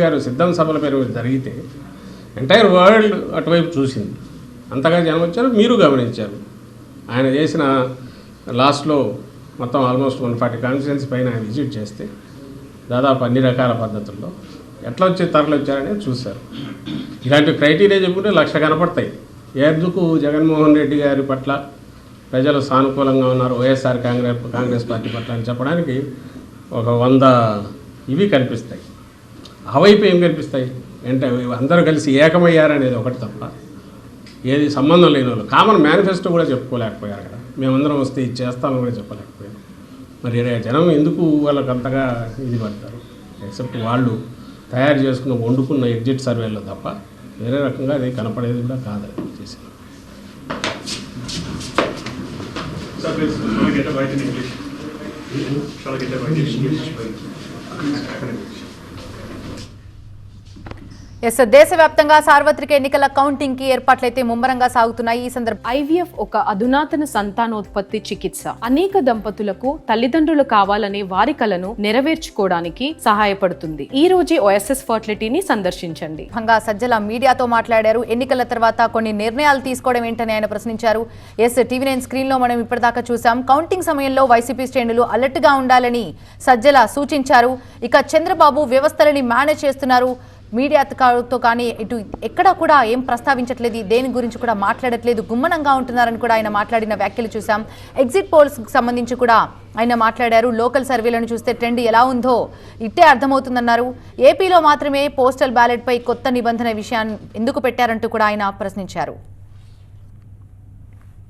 గారు సిద్ధం సభల పేరు జరిగితే ఎంటైర్ వరల్డ్ అటువైపు చూసింది. అంతగా జనం వచ్చారు మీరు గమనించారు. ఆయన చేసిన లాస్ట్లో మొత్తం ఆల్మోస్ట్ వన్ ఫార్టీ కాన్స్టిట్యున్సీ పైన ఆయన విజిట్ చేస్తే దాదాపు అన్ని రకాల పద్ధతుల్లో ఎట్లా వచ్చే తరలి వచ్చారనేది చూశారు. ఇలాంటి క్రైటీరియా చెప్పుకుంటే లక్ష కనపడతాయి. ఎందుకు జగన్మోహన్ రెడ్డి గారి పట్ల ప్రజలు సానుకూలంగా ఉన్నారు? వైఎస్ఆర్ కాంగ్రెస్ కాంగ్రెస్ పార్టీ పట్ల అని చెప్పడానికి ఒక వంద ఇవి కనిపిస్తాయి. ఆ వైపు ఏం కనిపిస్తాయి? అంటే అందరూ కలిసి ఏకమయ్యారనేది ఒకటి తప్ప ఏది సంబంధం లేని వాళ్ళు. కామన్ మేనిఫెస్టో కూడా చెప్పుకోలేకపోయారు కదా. మేమందరం వస్తే ఇది చేస్తామని కూడా చెప్పలేకపోయాం. మరి జనం ఎందుకు వాళ్ళకి అంతగా ఇది పడతారు? ఎక్సెప్ట్ వాళ్ళు తయారు చేసుకున్న వండుకున్న ఎగ్జిట్ సర్వేలో తప్ప వేరే రకంగా అది కనపడేది కూడా కాదు చేసి Sir, please, shall I get a bite in English? Shall I get a bite in English? Yes దేశవ్యాప్తంగా సార్వత్రిక ఎన్నికల కౌంటింగ్కి ఏర్పాట్లయితే ముమ్మరంగా సాగుతున్నాయి. ఈ సందర్భ ఐవీఎఫ్ ఒక అధునాతన సంతానోత్పత్తి చికిత్స. అనేక దంపతులకు తల్లిదండ్రులు కావాలనే వారి కలను నెరవేర్చుకోవడానికి సహాయపడుతుంది. ఈ రోజే ఓఎస్ఎస్ ఫర్టిలిటీని సందర్శించండి. సందర్భంగా సజ్జల మీడియాతో మాట్లాడారు. ఎన్నికల తర్వాత కొన్ని నిర్ణయాలు తీసుకోవడం ఏంటని ఆయన ప్రశ్నించారు. ఎస్ టీవీ నైన్ స్క్రీన్లో మనం ఇప్పటిదాకా చూసాం. కౌంటింగ్ సమయంలో వైసీపీ శ్రేణులు అలర్ట్గా ఉండాలని సజ్జల సూచించారు. ఇక చంద్రబాబు వ్యవస్థలని మేనేజ్ చేస్తున్నారు. మీడియాతో కానీ ఇటు ఎక్కడా కూడా ఏం ప్రస్తావించట్లేదు దేని గురించి కూడా మాట్లాడట్లేదు గుమ్మనంగా ఉంటున్నారని కూడా ఆయన మాట్లాడిన వ్యాఖ్యలు చూసాం ఎగ్జిట్ పోల్స్ సంబంధించి కూడా ఆయన మాట్లాడారు. లోకల్ సర్వేలను చూస్తే ట్రెండ్ ఎలా ఉందో ఇట్టే అర్థమవుతుందన్నారు. ఏపీలో మాత్రమే పోస్టల్ బ్యాలెట్పై కొత్త నిబంధన విషయాన్ని ఎందుకు పెట్టారంటూ కూడా ఆయన ప్రశ్నించారు.